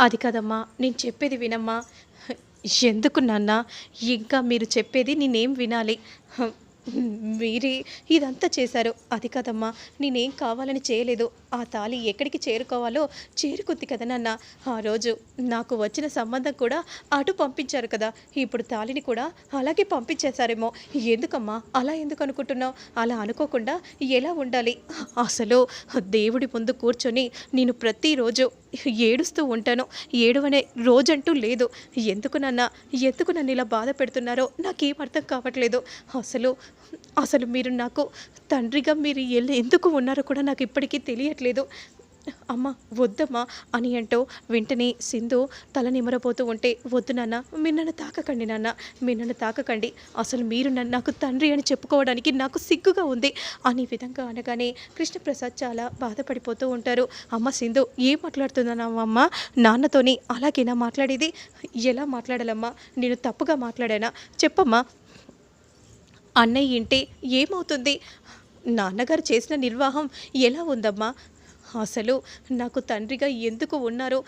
అది కదమ్మా నేను చెప్పేది వినమ్మా. ఎందుకు నాన్న ఇంకా మీరు చెప్పేది నేనేం వినాలి? మీరే ఇదంతా చేశారు. అది కదమ్మా నేనేం కావాలని చేయలేదు. ఆ తాళి ఎక్కడికి చేరుకోవాలో చేరుకుంది కదా నాన్న. ఆ రోజు నాకు వచ్చిన సంబంధం కూడా అటు పంపించారు కదా. ఇప్పుడు తాళిని కూడా అలాగే పంపించేశారేమో. ఎందుకమ్మా అలా ఎందుకు అనుకుంటున్నావు? అలా అనుకోకుండా ఎలా ఉండాలి? అసలు దేవుడి ముందు కూర్చొని నేను ప్రతిరోజు ఏడుస్తూ ఉంటాను. ఏడవనే రోజంటూ లేదు. ఎందుకు నన్న? ఎందుకు నన్ను ఇలా బాధ పెడుతున్నారో? నాకేం అర్థం కావట్లేదు. అసలు అసలు మీరు నాకు తండ్రిగా మీరు ఎల్- ఎందుకు ఉన్నారో కూడా నాకు ఇప్పటికీ తెలియట్లేదు. అమ్మ వద్దమ్మా అని అంటూ వెంటనే సింధు తల నిమరపోతూ ఉంటే వద్దు నాన్న మీరు నన్ను తాకకండి నాన్న మీరు నన్ను తాకకండి. అసలు మీరు నన్ను నాకు తండ్రి అని చెప్పుకోవడానికి నాకు సిగ్గుగా ఉంది అనే విధంగా అనగానే కృష్ణప్రసాద్ చాలా బాధపడిపోతూ ఉంటారు. అమ్మ సింధు ఏం మాట్లాడుతున్నానమ్మా నాన్నతోని అలాగేనా మాట్లాడేది? ఎలా మాట్లాడాలమ్మా? నేను తప్పుగా మాట్లాడానా? చెప్పమ్మా. అన్నయ్య ఇంటి ఏమవుతుంది? నాన్నగారు చేసిన నిర్వాహం ఎలా ఉందమ్మా? అసలు నాకు తండ్రిగా ఎందుకు ఉన్నారో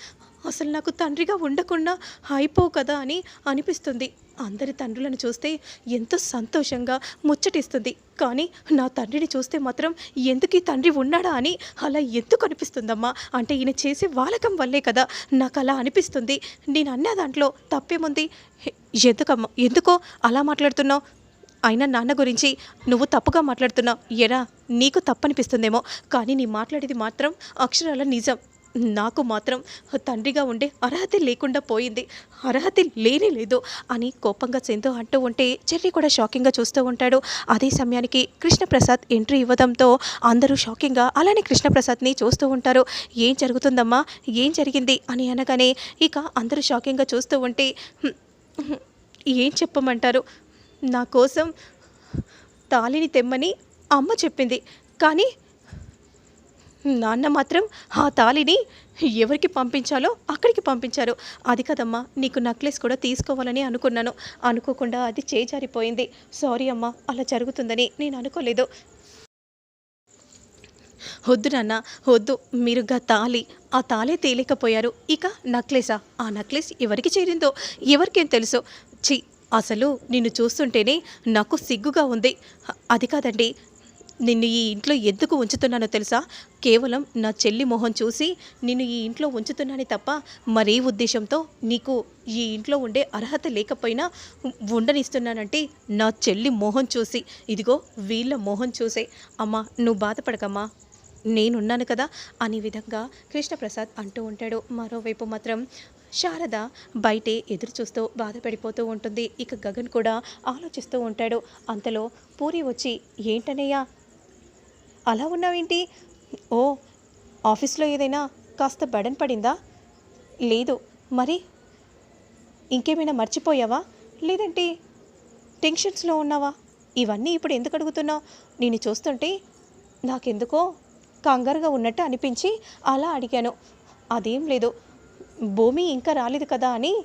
అసలు నాకు తండ్రిగా ఉండకుండా అయిపో కదా అని అనిపిస్తుంది. అందరి తండ్రులను చూస్తే ఎంతో సంతోషంగా ముచ్చటిస్తుంది. కానీ నా తండ్రిని చూస్తే మాత్రం ఎందుకు ఈ తండ్రి ఉన్నాడా అని అలా ఎందుకు అనిపిస్తుందమ్మా? అంటే ఈయన చేసే వాలకం వల్లే కదా నాకు అలా అనిపిస్తుంది. నేను అన్న దాంట్లో తప్పేముంది? ఎందుకమ్మా? ఎందుకో అలా మాట్లాడుతున్నావు? అయినా నాన్న గురించి నువ్వు తప్పుగా మాట్లాడుతున్నావు ఎరా నీకు తప్పనిపిస్తుందేమో. కానీ నీ మాట్లాడేది మాత్రం అక్షరాల నిజం. నాకు మాత్రం తండ్రిగా ఉండే అర్హత లేకుండా పోయింది. అర్హత లేనే లేదు అని కోపంగా సింధు అంటూ ఉంటే చెర్రి కూడా షాకింగ్గా చూస్తూ ఉంటాడు. అదే సమయానికి కృష్ణప్రసాద్ ఎంట్రీ ఇవ్వడంతో అందరూ షాకింగ్గా అలానే కృష్ణప్రసాద్ని చూస్తూ ఉంటారు. ఏం జరుగుతుందమ్మా? ఏం జరిగింది? అని అనగానే ఇక అందరూ షాకింగ్గా చూస్తూ ఉంటే ఏం చెప్పమంటారు? నా కోసం తాళిని తెమ్మని అమ్మ చెప్పింది. కానీ నాన్న మాత్రం ఆ తాళిని ఎవరికి పంపించాలో అక్కడికి పంపించారు. అది కదమ్మా నీకు నక్లెస్ కూడా తీసుకోవాలని అనుకున్నాను. అనుకోకుండా అది చేజారిపోయింది. సారీ అమ్మా అలా జరుగుతుందని నేను అనుకోలేదు. వద్దు నాన్న వద్దు మీరుగా తాళి ఆ తాళే తేలేకపోయారు. ఇక నక్లెసా ఆ నక్లెస్ ఎవరికి చేరిందో ఎవరికేం తెలుసో? చి అసలు నిన్ను చూస్తుంటేనే నాకు సిగ్గుగా ఉంది. అది కాదండి నిన్ను ఈ ఇంట్లో ఎందుకు ఉంచుతున్నానో తెలుసా? కేవలం నా చెల్లి మొహం చూసి నిన్ను ఈ ఇంట్లో ఉంచుతున్నానే తప్ప మరే ఉద్దేశంతో నీకు ఈ ఇంట్లో ఉండే అర్హత లేకపోయినా ఉండనిస్తున్నానంటే నా చెల్లి మొహం చూసి ఇదిగో వీళ్ళ మొహం చూసే. అమ్మా నువ్వు బాధపడకమ్మా నేనున్నాను కదా అనే విధంగా కృష్ణప్రసాద్ అంటూ ఉంటాడు. మరోవైపు మాత్రం శారద బయటే ఎదురు చూస్తూ బాధపడిపోతూ ఉంటుంది. ఇక గగన్ కూడా ఆలోచిస్తూ ఉంటాడు. అంతలో పూరి వచ్చి ఏంటనయ్యా అలా ఉన్నావేంటి? ఓ ఆఫీస్లో ఏదైనా కాస్త బడన్ పడిందా? లేదు. మరి ఇంకేమైనా మర్చిపోయావా? లేదంటే టెన్షన్స్లో ఉన్నావా? ఇవన్నీ ఇప్పుడు ఎందుకు అడుగుతున్నావు? నేను చూస్తుంటే నాకెందుకో కంగారుగా ఉన్నట్టు అనిపించి అలా అడిగాను. అదేం లేదు. భూమి ఇంకా రాలేదు కదా అని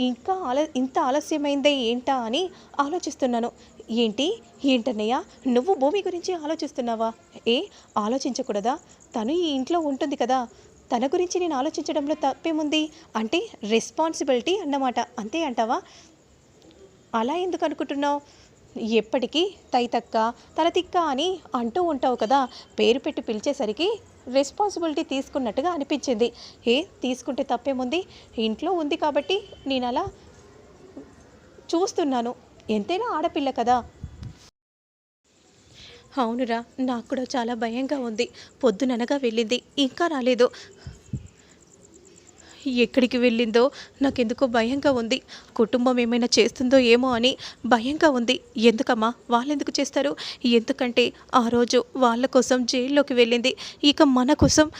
ఇంకా ఆల ఇంత ఆలస్యమైందే ఏంటా అని ఆలోచిస్తున్నాను. ఏంటి? ఏంటన్నయ్య నువ్వు భూమి గురించి ఆలోచిస్తున్నావా? ఏ? ఆలోచించకూడదా? తను ఈ ఇంట్లో ఉంటుంది కదా. తన గురించి నేను ఆలోచించడంలో తప్పేముంది? అంటే రెస్పాన్సిబిలిటీ అన్నమాట. అంతే అంటావా? అలా ఎందుకు అనుకుంటున్నావు? ఎప్పటికీ తైతక్క తలతిక్క అని అంటూ ఉంటావు కదా. పేరు పెట్టి పిలిచేసరికి రెస్పాన్సిబిలిటీ తీసుకున్నట్టుగా అనిపించింది. ఏ తీసుకుంటే తప్పేముంది? ఇంట్లో ఉంది కాబట్టి నేను అలా చూస్తున్నాను. ఎంతైనా ఆడపిల్ల కదా. అవునురా నాకు కూడా చాలా భయంగా ఉంది. పొద్దుననగా వెళ్ళింది ఇంకా రాలేదు. ఎక్కడికి వెళ్ళిందో? నాకెందుకో భయంగా ఉంది. కుటుంబం ఏమైనా చేస్తుందో ఏమో అని భయంగా ఉంది. ఎందుకమ్మా? వాళ్ళెందుకు చేస్తారు? ఎందుకంటే ఆ రోజు వాళ్ళ కోసం జైల్లోకి వెళ్ళింది. ఇక మన కోసం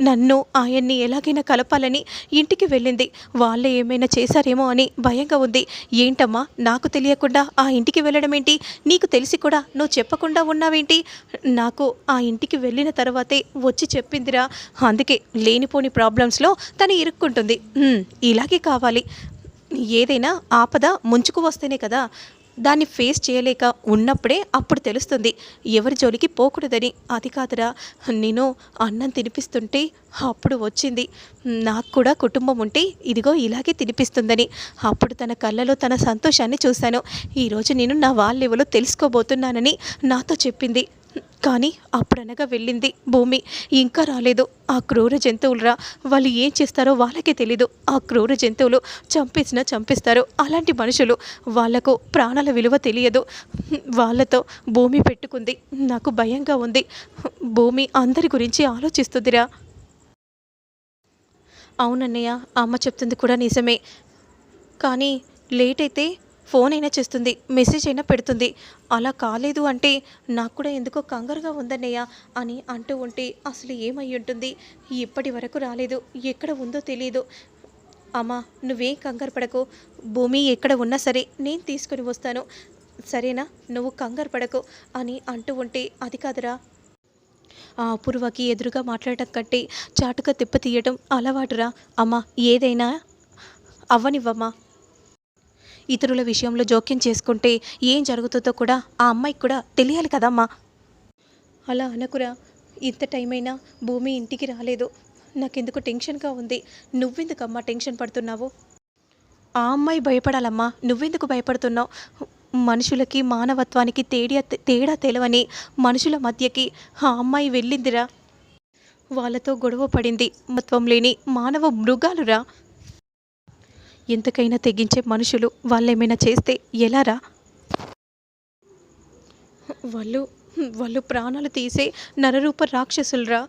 నన్ను ఆయన్ని ఎలాగైనా కలపాలని ఇంటికి వెళ్ళింది. వాళ్ళే ఏమైనా చేశారేమో అని భయంగా ఉంది. ఏంటమ్మా నాకు తెలియకుండా ఆ ఇంటికి వెళ్ళడం ఏంటి నీకు తెలిసి కూడా నువ్వు చెప్పకుండా ఉన్నావేంటి? నాకు ఆ ఇంటికి వెళ్ళిన తర్వాతే వచ్చి చెప్పిందిరా. అందుకే లేనిపోని ప్రాబ్లమ్స్లో తను ఇరుక్కుంటుంది. ఇలాగే కావాలి. ఏదైనా ఆపద ముంచుకు వస్తేనే కదా. దాన్ని ఫేస్ చేయలేక ఉన్నప్పుడే అప్పుడు తెలుస్తుంది ఎవరి జోలికి పోకూడదని. అది కాదురా నేను అన్నం తినిపిస్తుంటే అప్పుడు వచ్చింది. నాకు కూడా కుటుంబం ఉంటే ఇదిగో ఇలాగే తినిపిస్తుందని. అప్పుడు తన కళ్ళలో తన సంతోషాన్ని చూశాను. ఈరోజు నేను నా వాళ్ళెవలో తెలుసుకోబోతున్నానని నాతో చెప్పింది. కానీ అప్పుడనగా వెళ్ళింది భూమి. ఇంకా రాలేదు. ఆ క్రూర జంతువులరా? వాళ్ళు ఏం చేస్తారో వాళ్ళకే తెలీదు. ఆ క్రూర జంతువులు చంపేసినా చంపిస్తారు. అలాంటి మనుషులు వాళ్ళకు ప్రాణాల విలువ తెలియదు. వాళ్ళతో భూమి పెట్టుకుంది. నాకు భయంగా ఉంది. భూమి అందరి గురించి ఆలోచిస్తుందిరా. అవునన్నయ్య అమ్మ చెప్తుంది కూడా నిజమే. కానీ లేట్ అయితే ఫోన్ అయినా చేస్తుంది మెసేజ్ అయినా పెడుతుంది. అలా కాలేదు అంటే నాకు కూడా ఎందుకో కంగారుగా ఉందన్నయ్య అని అంటూ ఉంటే అసలు ఏమై ఉంటుంది? ఇప్పటి వరకు రాలేదు. ఎక్కడ ఉందో తెలియదు అమ్మా నువ్వేం కంగారు పడకు. భూమి ఎక్కడ ఉన్నా సరే నేను తీసుకుని వస్తాను. సరేనా? నువ్వు కంగారు పడకు అని అంటూ ఉంటే అది కాదురా. ఆ అపూర్వకి ఎదురుగా మాట్లాడటం కంటే చాటుగా తిప్ప తీయటం అలవాటురా. అమ్మా ఏదైనా అవ్వనివ్వమ్మా. ఇతరుల విషయంలో జోక్యం చేసుకుంటే ఏం జరుగుతుందో కూడా ఆ అమ్మాయికి కూడా తెలియాలి కదమ్మా. అలా అనకురా. ఇంత టైం అయినా భూమి ఇంటికి రాలేదు. నాకెందుకు టెన్షన్గా ఉంది. నువ్వెందుకమ్మా టెన్షన్ పడుతున్నావు? ఆ అమ్మాయి భయపడాలమ్మా. నువ్వెందుకు భయపడుతున్నావు? మనుషులకి మానవత్వానికి తేడా తేడా తెలవని మనుషుల మధ్యకి ఆ అమ్మాయి వెళ్ళిందిరా. వాళ్ళతో గొడవ పడింది. మత్వం లేని మానవ మృగాలురా. ఎంతకైనా తెగించే మనుషులు వాళ్ళేమైనా చేస్తే ఎలారా? వాళ్ళు వాళ్ళు ప్రాణాలు తీసే నరరూప రాక్షసులరా.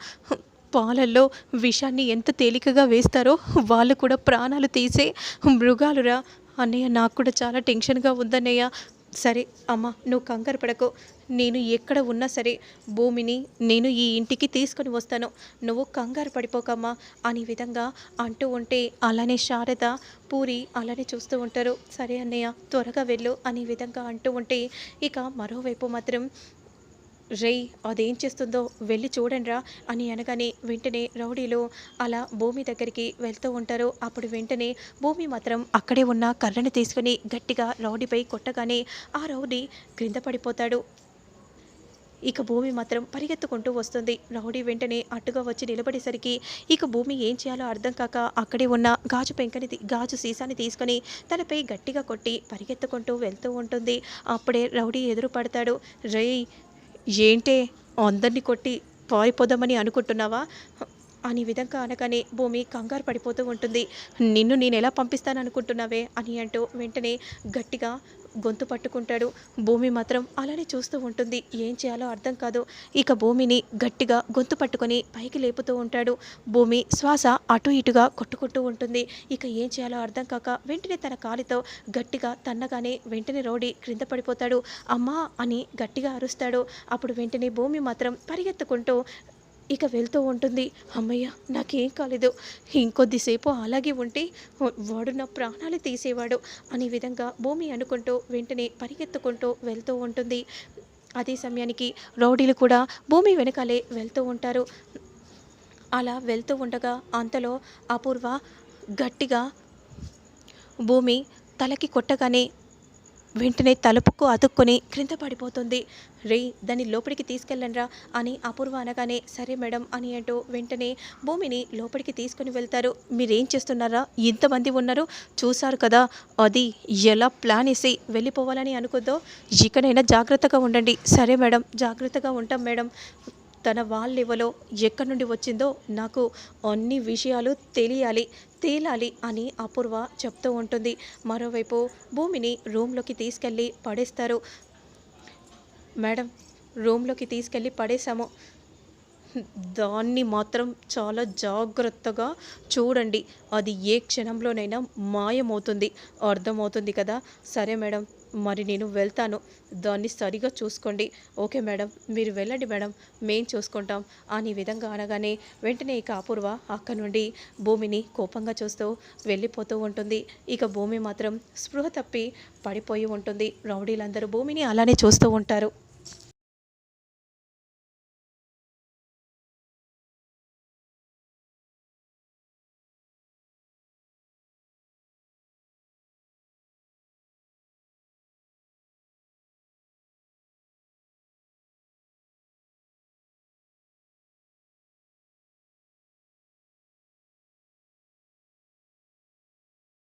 పాలల్లో విషాన్ని ఎంత తేలికగా వేస్తారో వాళ్ళు కూడా ప్రాణాలు తీసే మృగాలురా. అన్నయ్య నాకు కూడా చాలా టెన్షన్గా ఉందన్నయ్య. సరే అమ్మ నువ్వు కంగారు పడకు. నేను ఎక్కడ ఉన్నా సరే భూమిని నేను ఈ ఇంటికి తీసుకొని వస్తాను. నువ్వు కంగారు పడిపోకమ్మా అనే విధంగా అంటూ ఉంటే అలానే శారద పూరి అలానే చూస్తూ ఉంటారు. సరే అన్నయ్య త్వరగా వెళ్ళు అనే విధంగా అంటూ ఉంటే ఇక మరోవైపు మాత్రం రేయ్ అదేం చేస్తుందో వెళ్ళి చూడండిరా అని అనగానే వెంటనే రౌడీలు అలా భూమి దగ్గరికి వెళ్తూ ఉంటారు. అప్పుడు వెంటనే భూమి మాత్రం అక్కడే ఉన్న కర్రను తీసుకుని గట్టిగా రౌడీపై కొట్టగానే ఆ రౌడీ క్రింద పడిపోతాడు. ఇక భూమి మాత్రం పరిగెత్తుకుంటూ వస్తుంది. రౌడీ వెంటనే అట్టుగా వచ్చి నిలబడేసరికి ఇక భూమి ఏం చేయాలో అర్థం కాక అక్కడే ఉన్న గాజు పెంకని గాజు సీసాని తీసుకొని తనపై గట్టిగా కొట్టి పరిగెత్తుకుంటూ వెళ్తూ ఉంటుంది. అప్పుడే రౌడీ ఎదురు పడతాడు రేయ్ ఏంటే అందరినీ కొట్టి పారిపోదామని అనుకుంటున్నావా? అని విధంగా అనగానే భూమి కంగారు పడిపోతూ ఉంటుంది. నిన్ను నేను ఎలా పంపిస్తాను అనుకుంటున్నావే అని అంటూ వెంటనే గట్టిగా గొంతు పట్టుకుంటాడు. భూమి మాత్రం అలానే చూస్తూ ఉంటుంది. ఏం చేయాలో అర్థం కాదు. ఇక భూమిని గట్టిగా గొంతు పట్టుకొని పైకి లేపుతూ ఉంటాడు. భూమి శ్వాస అటు ఇటుగా కొట్టుకుంటూ ఉంటుంది. ఇక ఏం చేయాలో అర్థం కాక వెంటనే తన కాలితో గట్టిగా తన్నగానే వెంటనే రోడి క్రింద పడిపోతాడు. అమ్మా అని గట్టిగా అరుస్తాడు. అప్పుడు వెంటనే భూమి మాత్రం పరిగెత్తుకుంటూ ఇక వెళ్తూ ఉంటుంది. అమ్మయ్య నాకేం కాలేదు. ఇంకొద్దిసేపు అలాగే ఉంటే వాడు నా ప్రాణాలు తీసేవాడు అనే విధంగా భూమి అనుకుంటూ వెంటనే పరిగెత్తుకుంటూ వెళ్తూ ఉంటుంది. అదే సమయానికి రౌడీలు కూడా భూమి వెనకాలే వెళ్తూ ఉంటారు. అలా వెళ్తూ ఉండగా అంతలో అపూర్వ గట్టిగా భూమి తలకి కొట్టగానే వెంటనే తలుపుకు అతుక్కొని క్రింద పడిపోతుంది. రే దాన్ని లోపలికి తీసుకెళ్ళండ్రా అని అపూర్వ అనగానే సరే మేడం అని అంటూ వెంటనే భూమిని లోపలికి తీసుకుని వెళ్తారు. మీరేం చేస్తున్నారా? ఇంతమంది ఉన్నారు. చూశారు కదా అది ఎలా ప్లాన్ వేసి వెళ్ళిపోవాలని అనుకుందో. ఇకనైనా జాగ్రత్తగా ఉండండి. సరే మేడం జాగ్రత్తగా ఉంటాం మేడం. తన వాళ్ళెవలో ఎక్కడి నుండి వచ్చిందో నాకు అన్ని విషయాలు తెలియాలి తేలాలి అని అపూర్వ చెప్తూ ఉంటుంది. మరోవైపు భూమిని రూమ్లోకి తీసుకెళ్ళి పడేస్తారు. మేడం రూమ్లోకి తీసుకెళ్ళి పడేశాము. దాన్ని మాత్రం చాలా జాగ్రత్తగా చూడండి. అది ఏ క్షణంలోనైనా మాయమవుతుంది అర్థమవుతుంది కదా. సరే మేడం మరి నేను వెళ్తాను. దాన్ని సరిగా చూసుకోండి. ఓకే మేడం మీరు వెళ్ళండి మేడం. మేం చూసుకుంటాం. అని విధంగా అనగానే వెంటనే ఇక అపూర్వ అక్క నుండి భూమిని కోపంగా చూస్తూ వెళ్ళిపోతూ ఉంటుంది. ఇక భూమి మాత్రం స్పృహ తప్పి పడిపోయి ఉంటుంది. రౌడీలందరూ భూమిని అలానే చూస్తూ ఉంటారు.